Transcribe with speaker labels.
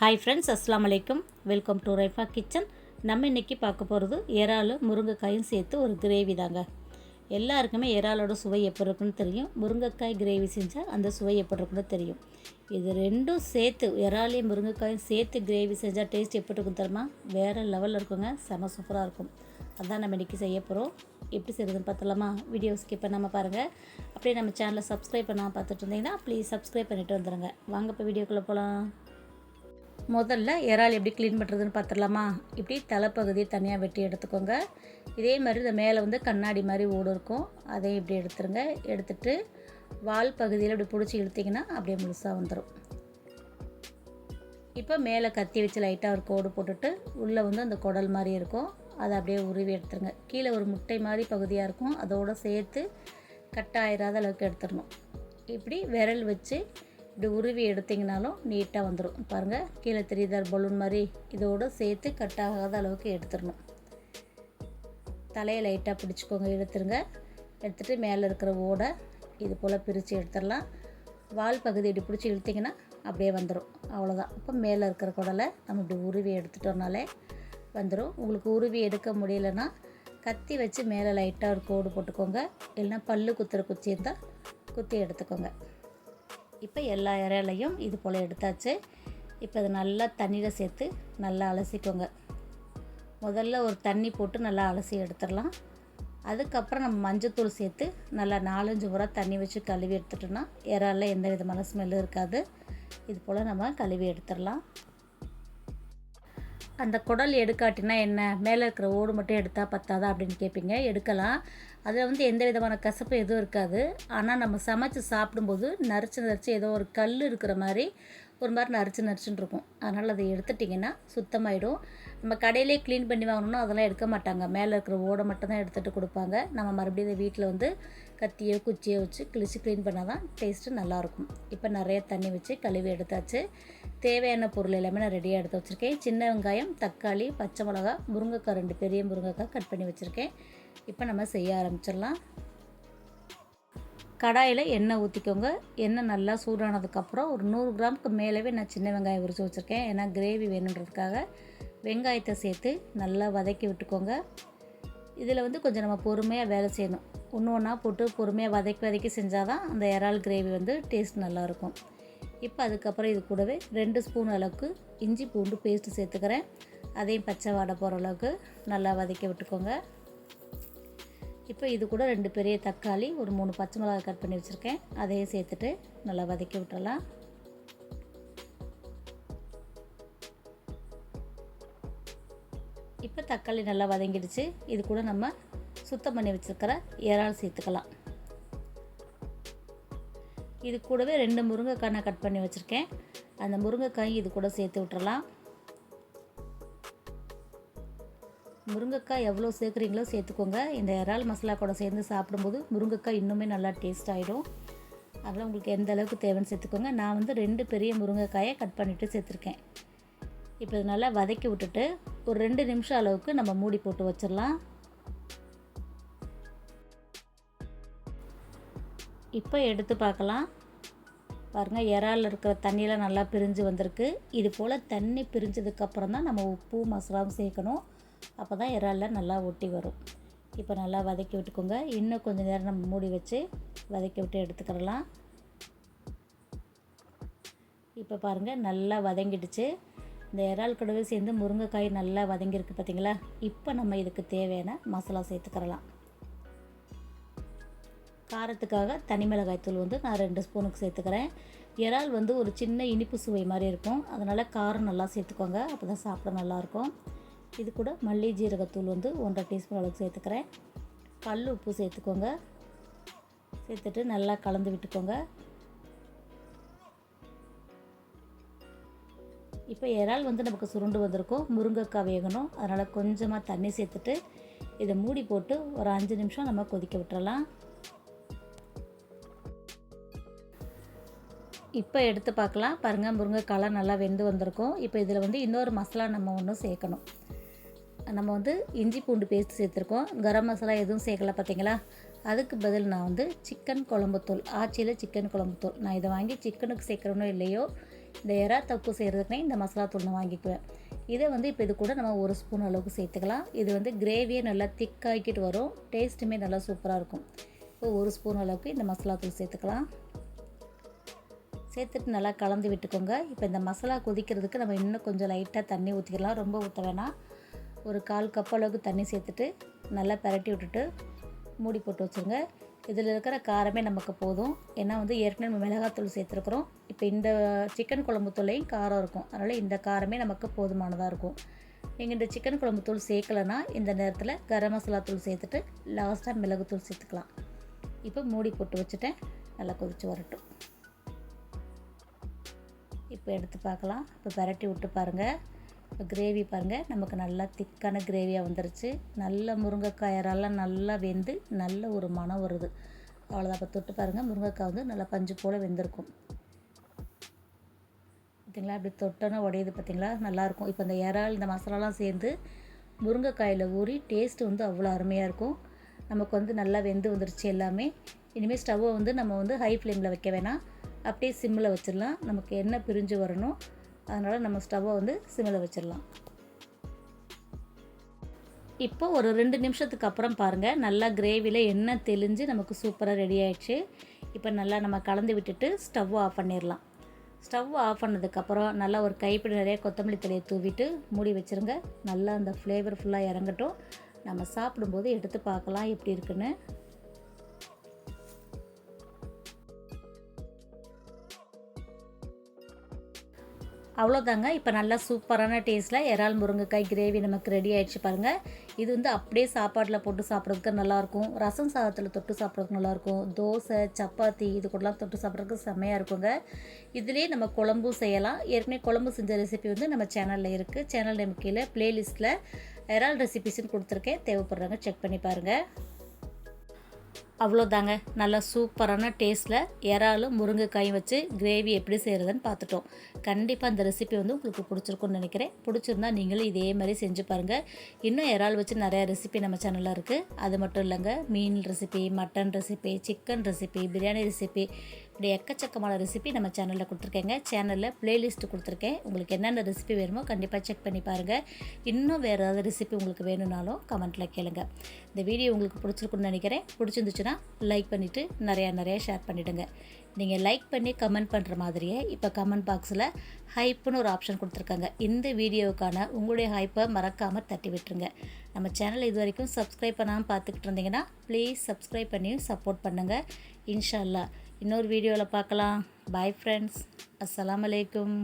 Speaker 1: Hi friends அஸ்லாம் வலைக்கம் welcome to Raifa kitchen நம்ம இன்றைக்கி பார்க்க போகிறது இறாலும் முருங்கைக்காயும் சேர்த்து ஒரு கிரேவி தாங்க. எல்லாருக்குமே இறாலோட சுவை எப்படி இருக்குன்னு தெரியும். முருங்கைக்காய் கிரேவி செஞ்சால் அந்த சுவை எப்படி இருக்குன்னு தெரியும். இது ரெண்டும் சேர்த்து இறாலையும் முருங்கைக்காயும் சேர்த்து கிரேவி செஞ்சால் டேஸ்ட் எப்படி இருக்கும் தெரியுமா? வேறு லெவலில் இருக்குங்க. செம சூப்பராக இருக்கும். அதான் நம்ம இன்றைக்கி செய்ய போகிறோம் எப்படி செய்கிறதுன்னு பார்த்தலாமா வீடியோ ஸ்கிப் பண்ணாமல் பாருங்கள் அப்படியே நம்ம சேனலை சப்ஸ்கிரைப் பண்ணாமல் பார்த்துட்டு இருந்தீங்கன்னா ப்ளீஸ் சப்ஸ்கிரைப் பண்ணிட்டு வந்துடுங்க வாங்க இப்போ வீடியோக்குள்ளே போகலாம் முதல்ல இறால் எப்படி க்ளீன் பண்ணுறதுன்னு பார்த்துடலாமா இப்படி தலைப்பகுதியை தனியாக வெட்டி எடுத்துக்கோங்க. இதே மாதிரி இந்த மேலே வந்து கண்ணாடி மாதிரி ஓடு இருக்கும். அதையும் இப்படி எடுத்துருங்க. எடுத்துட்டு வால் பகுதியில் இப்படி பிடிச்சி இழுத்திங்கன்னா அப்படியே முழுசாக வந்துடும் இப்போ மேலே கத்தி வச்சு லைட்டாக ஒரு கோடு போட்டுட்டு உள்ளே வந்து அந்த குடல் மாதிரி இருக்கும். அதை அப்படியே உருவி எடுத்துருங்க. கீழே ஒரு முட்டை மாதிரி பகுதியாக இருக்கும். அதோடு சேர்த்து கட்டாயிராத அளவுக்கு எடுத்துடணும். இப்படி விரல் வச்சு இப்படி உருவி எடுத்திங்கனாலும் நீட்டாக வந்துடும் பாருங்கள் கீழே தெரியுதார் பலூன் மாதிரி இதோடு சேர்த்து கட் ஆகாத அளவுக்கு எடுத்துடணும். தலையை லைட்டாக பிடிச்சிக்கோங்க எடுத்துருங்க எடுத்துகிட்டு மேலே இருக்கிற ஓடை இது போல் பிரித்து எடுத்துடலாம். வால் பகுதி இப்படி பிடிச்சி இழுத்திங்கன்னா அப்படியே வந்துடும் அவ்வளோதான் இப்போ மேலே இருக்கிற குடலை நம்ம இப்படி உருவி எடுத்துட்டோம்னாலே வந்துடும் உங்களுக்கு உருவி எடுக்க முடியலன்னா கத்தி வச்சு மேலே லைட்டாக ஒரு கோடு போட்டுக்கோங்க. இல்லைன்னா பல்லு குத்துற குச்சி இருந்தால் குத்தி எடுத்துக்கோங்க. இப்போ எல்லா இறையிலையும் இது போல் எடுத்தாச்சு. இப்போ அதை நல்லா தண்ணியில் சேர்த்து நல்லா அலசிக்கோங்க. முதல்ல ஒரு தண்ணி போட்டு நல்லா அலசி எடுத்துடலாம். அதுக்கப்புறம் நம்ம மஞ்சத்தூள் சேர்த்து நல்லா நாலஞ்சு முறை தண்ணி வச்சு கழுவி எடுத்துட்டோன்னா இறால எந்த விதமான ஸ்மெல்லும் இருக்காது. இது போல் நம்ம கழுவி எடுத்துடலாம். அந்த குடல் எடுக்காட்டினா என்ன? மேலே இருக்கிற ஓடு மட்டும் எடுத்தால் பத்தாதா அப்படின்னு கேட்பீங்க எடுக்கலாம். அதில் வந்து எந்த விதமான கசப்பு எதுவும் இருக்காது. ஆனால் நம்ம சமைச்சு சாப்பிடும்போது நரைச்சி நரைச்சி ஏதோ ஒரு கல் இருக்கிற மாதிரி ஒரு மாதிரி நரிச்சு நரிச்சுன்னு இருக்கும். அதனால் அதை எடுத்துட்டிங்கன்னா சுத்தமாயிடும். நம்ம கடையிலே க்ளீன் பண்ணி வாங்கணும்னா அதெல்லாம் எடுக்க மாட்டாங்க. மேலே இருக்கிற ஓடை மட்டும் தான் எடுத்துகிட்டு கொடுப்பாங்க. நம்ம மறுபடியும் இதை வீட்டில் வந்து கத்தியோ குச்சியோ வச்சு கிழிச்சு க்ளீன் பண்ணால் தான் டேஸ்ட்டு நல்லாயிருக்கும் இப்போ நிறைய தண்ணி வச்சு கழுவி எடுத்தாச்சு. தேவையான பொருள் எல்லாமே நான் ரெடியாக எடுத்து வச்சுருக்கேன். சின்ன வெங்காயம் தக்காளி பச்சை மிளகா முருங்கைக்காய் ரெண்டு பெரிய முருங்கைக்காய் கட் பண்ணி வச்சுருக்கேன். இப்போ நம்ம செய்ய ஆரம்பிச்சிடலாம். கடாயில் எண்ணெய் ஊற்றிக்கோங்க எண்ணெய் நல்லா சூடானதுக்கப்புறம் ஒரு நூறு கிராமுக்கு மேலவே நான் சின்ன வெங்காயம் உரிச்சு வச்சுருக்கேன். ஏன்னா கிரேவி வேணுன்றதுக்காக வெங்காயத்தை சேர்த்து நல்லா வதக்கி விட்டுக்கோங்க. இதில் வந்து கொஞ்சம் நம்ம பொறுமையாக வேலை செய்யணும். ஒன்று ஒன்றா போட்டு பொறுமையாக வதக்கி வதக்கி செஞ்சால் தான் அந்த இறால் கிரேவி வந்து டேஸ்ட் நல்லாயிருக்கும். இப்போ அதுக்கப்புறம் இது கூடவே ரெண்டு ஸ்பூன் அளவுக்கு இஞ்சி பூண்டு பேஸ்ட்டு சேர்த்துக்கிறேன். அதையும் பச்சை வாடை போகிற அளவுக்கு நல்லா வதக்கி விட்டுக்கோங்க. இப்போ இது கூட ரெண்டு பெரிய தக்காளி ஒரு மூணு பச்சை மிளகாய் கட் பண்ணி வச்சுருக்கேன். அதையும் சேர்த்துட்டு நல்லா வதக்கி விட்டுறலாம். இப்போ தக்காளி நல்லா வதங்கிடுச்சு. இது கூட நம்ம சுத்தம் பண்ணி வச்சுருக்கிற இறால் சேர்த்துக்கலாம். இது கூடவே ரெண்டு முருங்கைக்காய் நான் கட் பண்ணி வச்சுருக்கேன். அந்த முருங்கைக்காய் இது கூட சேர்த்து விட்டுறலாம். முருங்கைக்காய் எவ்வளோ சேர்க்குறீங்களோ சேர்த்துக்கோங்க. இந்த இறால் மசாலா கூட சேர்ந்து சாப்பிடும்போது முருங்கைக்காய் இன்னுமே நல்லா டேஸ்ட் ஆகிடும் அதெல்லாம் உங்களுக்கு எந்த அளவுக்கு தேவைன்னு சேர்த்துக்கோங்க. நான் வந்து ரெண்டு பெரிய முருங்கைக்காயை கட் பண்ணிவிட்டு சேர்த்துருக்கேன். இப்போ இது நல்லா வதக்கி விட்டுட்டு ஒரு ரெண்டு நிமிஷம் அளவுக்கு நம்ம மூடி போட்டு வச்சிடலாம். இப்போ எடுத்து பார்க்கலாம். பாருங்கள் இறால் இருக்கிற தண்ணியெலாம் நல்லா பிரிஞ்சு வந்திருக்கு. இது போல் தண்ணி பிரிஞ்சதுக்கப்புறம் தான் நம்ம உப்பு மசாலாவும் சேர்க்கணும். அப்போ தான் இறாலில் நல்லா ஒட்டி வரும். இப்போ நல்லா வதக்கி விட்டுக்கோங்க. இன்னும் கொஞ்சம் நேரம் நம்ம மூடி வச்சு வதக்கி விட்டு எடுத்துக்கிறலாம் இப்போ பாருங்கள் நல்லா வதங்கிடுச்சு. இந்த இறால் கூடவே சேர்ந்து முருங்கைக்காய் நல்லா வதங்கியிருக்கு பார்த்தீங்களா இப்போ நம்ம இதுக்கு தேவையான மசாலா சேர்த்துக்கிறலாம் காரத்துக்காக தனி மிளகாய் தூள் வந்து நான் ரெண்டு ஸ்பூனுக்கு சேர்த்துக்கிறேன். இறால் வந்து ஒரு சின்ன இனிப்பு சுவை மாதிரி இருக்கும். அதனால் காரம் நல்லா சேர்த்துக்கோங்க. அப்போ தான் சாப்பிட நல்லாயிருக்கும் இது கூட மல்லி ஜீரகத்தூள் வந்து ஒன்றரை டீஸ்பூன் அளவுக்கு சேர்த்துக்கிறேன். கல் உப்பு சேர்த்துக்கோங்க. சேர்த்துட்டு நல்லா கலந்து விட்டுக்கோங்க. இப்போ இறால் வந்து நமக்கு சுருண்டு வந்திருக்கும். முருங்கைக்காய் வேகணும். அதனால் கொஞ்சமாக தண்ணி சேர்த்துட்டு இதை மூடி போட்டு ஒரு அஞ்சு நிமிஷம் நம்ம கொதிக்க விட்டுறலாம். இப்போ எடுத்து பார்க்கலாம். பாருங்கள் முருங்கைக்காலாம் நல்லா வெந்து வந்திருக்கும். இப்போ இதில் வந்து இன்னொரு மசாலா நம்ம ஒன்று சேர்க்கணும். நம்ம வந்து இஞ்சி பூண்டு பேஸ்ட் சேர்த்துருக்கோம். கரம் மசாலா எதுவும் சேர்க்கல பார்த்தீங்களா அதுக்கு பதில் நான் வந்து சிக்கன் குழம்புத்தூள் ஆச்சியில் சிக்கன் குழம்புத்தூள் நான் இதை வாங்கி சிக்கனுக்கு சேர்க்குறனோ இல்லையோ இந்த எறா தப்பு செய்கிறதுக்குனே இந்த மசாலா தூள் நான் வாங்கிக்குவேன். இதை வந்து இப்போ இது கூட நம்ம ஒரு ஸ்பூன் அளவுக்கு சேர்த்துக்கலாம். இது வந்து கிரேவியே நல்லா திக்காக்கிட்டு வரும். டேஸ்ட்டுமே நல்லா சூப்பராக இருக்கும். இப்போ ஒரு ஸ்பூன் அளவுக்கு இந்த மசாலா தூள் சேர்த்துக்கலாம். சேர்த்துட்டு நல்லா கலந்து விட்டுக்கோங்க. இப்போ இந்த மசாலா கொதிக்கிறதுக்கு நம்ம இன்னும் கொஞ்சம் லைட்டாக தண்ணி ஊற்றிக்கலாம் ரொம்ப ஊற்ற வேணாம். ஒரு கால் கப் அளவுக்கு தண்ணி சேர்த்துட்டு நல்லா பரட்டி விட்டுட்டு மூடி போட்டு வச்சுருங்க. இதில் இருக்கிற காரமே நமக்கு போதும். ஏன்னா வந்து ஏற்கனவே மிளகாத்தூள் சேர்த்துருக்குறோம். இப்போ இந்த சிக்கன் குழம்பு தூளையும் காரம் இருக்கும். அதனால் இந்த காரமே நமக்கு போதுமானதாக இருக்கும். நீங்கள் இந்த சிக்கன் குழம்பு தூள் சேர்க்கலைன்னா இந்த நேரத்தில் கரம் மசாலா தூள் சேர்த்துட்டு லாஸ்ட்டாக மிளகுத்தூள் சேர்த்துக்கலாம். இப்போ மூடி போட்டு வச்சுட்டேன். நல்லா கொதித்து வரட்டும். இப்போ எடுத்து பார்க்கலாம். இப்போ பரட்டி விட்டு பாருங்கள் இப்போ கிரேவி பாருங்கள் நமக்கு நல்லா திக்கான கிரேவியாக வந்துருச்சு. நல்ல முருங்கைக்காயரெல்லாம் நல்லா வெந்து நல்ல ஒரு மனம் வருது. அவ்வளோதான் இப்போ தொட்டு பாருங்கள் முருங்கைக்காய் வந்து நல்லா பஞ்சு போல் வெந்திருக்கும். பார்த்திங்களா? அப்படி தொட்டோன்னா உடையுது பார்த்திங்களா? நல்லாயிருக்கும் இப்போ இந்த இறால் இந்த மசாலாலாம் சேர்ந்து முருங்கைக்காயில் ஊறி டேஸ்ட்டு வந்து அவ்வளோ அருமையாக இருக்கும். நமக்கு வந்து நல்லா வெந்து வந்துருச்சு எல்லாமே. இனிமேல் ஸ்டவ்வை வந்து நம்ம வந்து ஹை ஃப்ளேமில் வைக்க வேணாம். அப்படியே சிம்மில் வச்சிடலாம். நமக்கு என்ன பிரிஞ்சு வரணும்? அதனால் நம்ம ஸ்டவ்வை வந்து சிமில் வச்சிடலாம். இப்போ ஒரு ரெண்டு நிமிஷத்துக்கு அப்புறம் பாருங்கள் நல்லா கிரேவியில் எண்ணெய் தெளிஞ்சு நமக்கு சூப்பராக ரெடி ஆயிடுச்சு. இப்போ நல்லா நம்ம கலந்து விட்டுட்டு ஸ்டவ் ஆஃப் பண்ணிடலாம். ஸ்டவ் ஆஃப் பண்ணதுக்கப்புறம் நல்லா ஒரு கைப்பிடி நிறைய கொத்தமல்லி தலையை தூவிட்டு மூடி வச்சுருங்க. நல்லா அந்த ஃப்ளேவர் ஃபுல்லாக இறங்கட்டும். நம்ம சாப்பிடும்போது எடுத்து பார்க்கலாம் எப்படி இருக்குன்னு. அவ்வளோதாங்க. இப்போ நல்லா சூப்பரான டேஸ்ட்டில் இறால் முருங்கைக்காய் கிரேவி நமக்கு ரெடி ஆயிடுச்சு பாருங்கள் இது வந்து அப்படியே சாப்பாட்டில் போட்டு சாப்பிட்றதுக்கு நல்லாயிருக்கும். ரசம் சாதத்தில் தொட்டு சாப்பிட்றதுக்கு நல்லாயிருக்கும். தோசை சப்பாத்தி இது கூடலாம் தொட்டு சாப்பிட்றதுக்கு செம்மையாக இருக்குங்க. இதுலேயே நம்ம குழம்பும் செய்யலாம். ஏற்கனவே குழம்பு செஞ்ச ரெசிபி வந்து நம்ம சேனலில் இருக்குது சேனல் நேம் கீழே ப்ளேலிஸ்ட்டில் இறால் ரெசிபிஸ்ன்னு கொடுத்துருக்கேன். தேவைப்படுறாங்க செக் பண்ணி பாருங்கள் அவ்வளோதாங்க. நல்லா சூப்பரான டேஸ்ட்டில் இறாலும் முருங்கைக்காயும் வச்சு கிரேவி எப்படி செய்கிறதுன்னு பார்த்துட்டோம். கண்டிப்பாக அந்த ரெசிபி வந்து உங்களுக்கு பிடிச்சிருக்குன்னு நினைக்கிறேன். பிடிச்சிருந்தா நீங்களும் இதே மாதிரி செஞ்சு பாருங்கள் இன்னும் இறால் வச்சு நிறையா ரெசிபி நம்ம சேனலில் இருக்குது அது மட்டும் இல்லைங்க. மீன் recipe mutton recipe chicken recipe biryani recipe இப்படி எக்கச்சக்கமான ரெசிபி நம்ம சேனலில் கொடுத்துருக்கேங்க. சேனலில் ப்ளேலிஸ்ட் கொடுத்துருக்கேன். உங்களுக்கு என்னென்ன ரெசிபி வேணுமோ கண்டிப்பாக செக் பண்ணி பாருங்கள் இன்னும் வேறு ஏதாவது ரெசிபி உங்களுக்கு வேணும்னாலும் கமெண்ட்டில் கேளுங்க. இந்த வீடியோ உங்களுக்கு பிடிச்சிருக்குன்னு நினைக்கிறேன். பிடிச்சிருந்துச்சுன்னா லைக் பண்ணிவிட்டு நிறையா நிறையா ஷேர் பண்ணிவிடுங்க நீங்கள் லைக் பண்ணி கமெண்ட் பண்ணுற மாதிரியே இப்போ கமெண்ட் பாக்ஸில் ஹைப்புன்னு ஒரு ஆப்ஷன் கொடுத்துருக்காங்க. இந்த வீடியோவுக்கான உங்களுடைய ஹைப்பை மறக்காமல் தட்டி விட்டுருங்க. நம்ம சேனல் இது வரைக்கும் சப்ஸ்கிரைப் பண்ணாமல் பார்த்துக்கிட்டு இருந்தீங்கன்னா ப்ளீஸ் சப்ஸ்கிரைப் பண்ணியும் சப்போர்ட் பண்ணுங்கள் இன்ஷால்லா இன்னொரு வீடியோவில் பார்க்கலாம். பாய் ஃப்ரெண்ட்ஸ் அஸ்லாம் அலைக்கும்